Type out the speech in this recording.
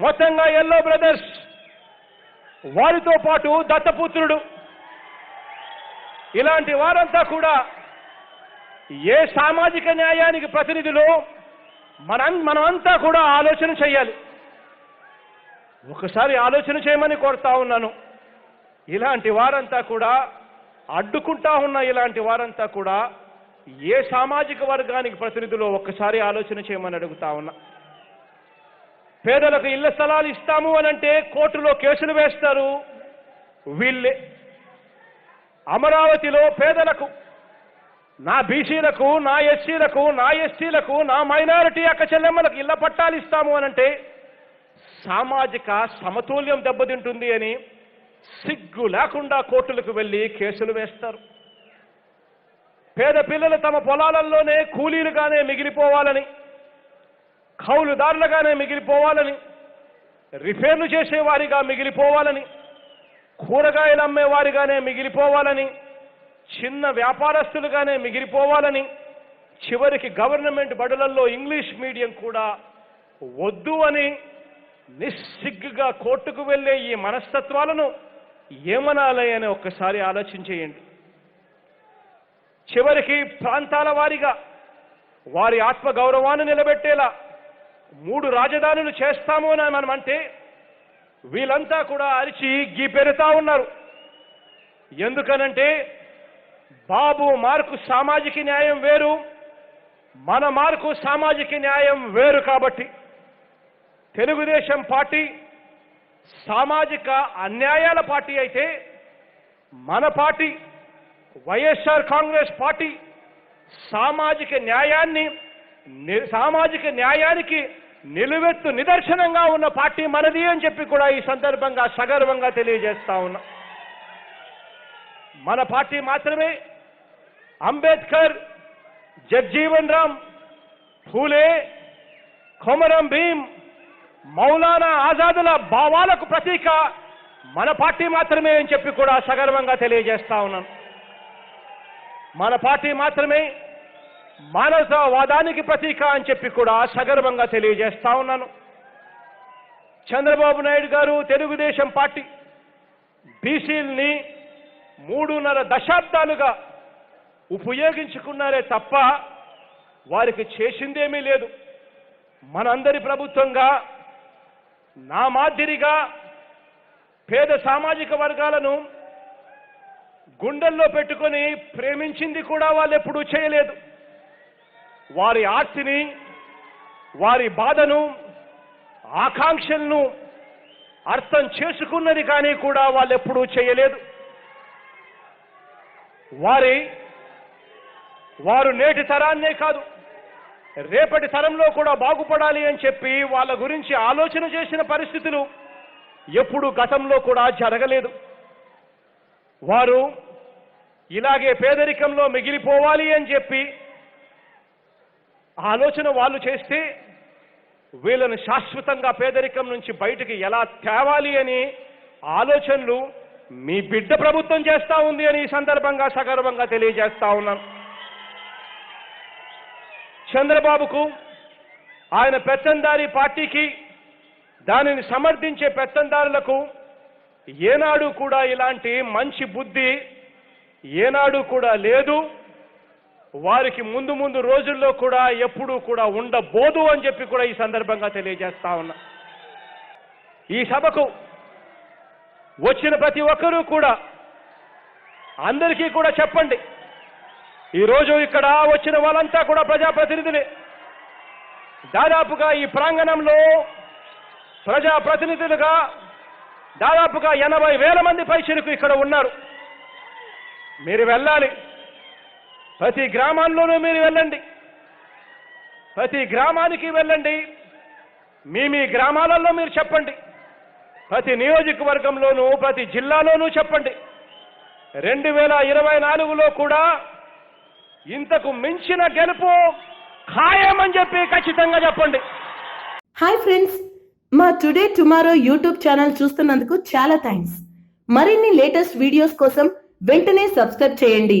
మొత్తంగా yellow brothers వారితో పాటు దత్తపుత్రుడు. ఇలాంటి వారంతా కూడా ఏ సామాజిక న్యాయానికి ప్రతినిధులు మన మనమంతా కూడా ఆలోచన చేయాలి. ఒకసారి ఆలోచన చేయమని కోరుతా ఉన్నాను. ఇలాంటి వారంతా కూడా అడ్డుకుంటా ఉన్న ఇలాంటి వారంతా కూడా ఏ సామాజిక వర్గానికి ప్రతినిధులు ఒక్కసారి ఆలోచన చేయమని అడుగుతా ఉన్నా. పేదలకు ఇళ్ళ స్థలాలు ఇస్తాము అని అంటే కోర్టులో కేసులు వేస్తారు. వీళ్ళే అమరావతిలో పేదలకు నా బీసీలకు నా ఎస్సీలకు నా ఎస్టీలకు నా మైనారిటీ అక్క చెల్లెమ్మలకు ఇళ్ళ పట్టాలు ఇస్తాము అనంటే సామాజిక సమతుల్యం దెబ్బతింటుంది అని సిగ్గు లేకుండా కోర్టులకు వెళ్ళి కేసులు వేస్తారు. పేద పిల్లలు తమ పొలాలలోనే కూలీలుగానే మిగిలిపోవాలని కౌలుదారులుగానే మిగిలిపోవాలని రిపేర్లు చేసేవారిగా మిగిలిపోవాలని కూరగాయలు అమ్మేవారిగానే మిగిలిపోవాలని చిన్న వ్యాపారస్తులుగానే మిగిలిపోవాలని చివరికి గవర్నమెంట్ బడులలో ఇంగ్లీష్ మీడియం కూడా వద్దు అని నిస్సిగ్గుగా కోర్టుకు వెళ్ళే ఈ మనస్తత్వాలను ఏమనాలి అని ఒక్కసారి ఆలోచించేయండి. చివరికి ప్రాంతాల వారిగా వారి ఆత్మగౌరవాన్ని నిలబెట్టేలా మూడు రాజధానులు చేస్తాము అని మనం అంటే వీళ్ళంతా కూడా అరిచి గీపెరుతా ఉన్నారు. ఎందుకనంటే బాబు మార్కు సామాజిక న్యాయం వేరు మన మార్కు సామాజిక న్యాయం వేరు కాబట్టి. తెలుగుదేశం పార్టీ సామాజిక అన్యాయాల పార్టీ అయితే మన పార్టీ వైఎస్ఆర్ కాంగ్రెస్ పార్టీ సామాజిక న్యాయాన్ని సామాజిక న్యాయానికి నిలువెత్తు నిదర్శనంగా ఉన్న పార్టీ మనది అని చెప్పి కూడా ఈ సందర్భంగా సగర్వంగా తెలియజేస్తా ఉన్నా. మన పార్టీ మాత్రమే అంబేద్కర్ జగ్జీవన్ రామ్ ఫూలే కొమరం భీం మౌలానా ఆజాదుల భావాలకు ప్రతీక మన పార్టీ మాత్రమే అని చెప్పి కూడా సగర్వంగా తెలియజేస్తా ఉన్నాను. మన పార్టీ మాత్రమే మానవతావాదానికి ప్రతీక అని చెప్పి కూడా సగర్వంగా తెలియజేస్తా ఉన్నాను. చంద్రబాబు నాయుడు గారు తెలుగుదేశం పార్టీ బీసీల్ని మూడున్నర దశాబ్దాలుగా ఉపయోగించుకున్నారే తప్ప వారికి చేసిందేమీ లేదు. మనందరి ప్రభుత్వంగా నా మాదిరిగా పేద సామాజిక వర్గాలను గుండెల్లో పెట్టుకొని ప్రేమించింది కూడా వాళ్ళు ఎప్పుడూ చేయలేదు. వారి ఆస్తిని వారి బాధను ఆకాంక్షలను అర్థం చేసుకున్నది కానీ కూడా వాళ్ళు ఎప్పుడూ చేయలేదు. వారి వారు నేటి తరాన్నే కాదు రేపటి తరంలో కూడా బాగుపడాలి అని చెప్పి వాళ్ళ గురించి ఆలోచన చేసిన పరిస్థితులు ఎప్పుడు గతంలో కూడా జరగలేదు. వారు ఇలాగే పేదరికంలో మిగిలిపోవాలి అని చెప్పి ఆలోచన వాళ్ళు చేస్తే వీళ్ళను శాశ్వతంగా పేదరికం నుంచి బయటికి ఎలా తేవాలి అని ఆలోచనలు మీ బిడ్డ ప్రభుత్వం చేస్తా ఉంది అని ఈ సందర్భంగా సగర్వంగా తెలియజేస్తా ఉన్నాను చంద్రబాబుకు ఆయన పెత్తందారి పార్టీకి దానిని సమర్థించే పెత్తందారులకు ఏనాడు కూడా ఇలాంటి మంచి బుద్ధి ఏనాడు కూడా లేదు. వారికి ముందు ముందు రోజుల్లో కూడా ఎప్పుడూ కూడా ఉండబోదు అని చెప్పి కూడా ఈ సందర్భంగా తెలియజేస్తా ఉన్నా. ఈ సభకు వచ్చిన ప్రతి ఒక్కరూ కూడా అందరికీ కూడా చెప్పండి. ఈరోజు ఇక్కడ వచ్చిన వాళ్ళంతా కూడా ప్రజాప్రతినిధులే. దాదాపుగా ఈ ప్రాంగణంలో ప్రజాప్రతినిధులుగా దాదాపుగా ఎనభై వేల మంది పైసలకు ఇక్కడ ఉన్నారు. మీరు వెళ్ళాలి. ప్రతి గ్రామాల్లోనూ మీరు వెళ్ళండి. ప్రతి గ్రామానికి వెళ్ళండి. మీ మీ గ్రామాలలో మీరు చెప్పండి. ప్రతి నియోజకవర్గంలోనూ ప్రతి జిల్లాలోనూ చెప్పండి. రెండు వేల ఇరవై నాలుగులో కూడా ఇంతకు మించిన గెలుపు ఖాయమని చెప్పి ఖచ్చితంగా చెప్పండి. హాయ్ ఫ్రెండ్స్ మా టుడే టుమారో యూట్యూబ్ ఛానల్ చూస్తున్నందుకు చాలా థ్యాంక్స్. మరిన్ని లేటెస్ట్ వీడియోస్ కోసం వెంటనే సబ్స్క్రైబ్ చేయండి.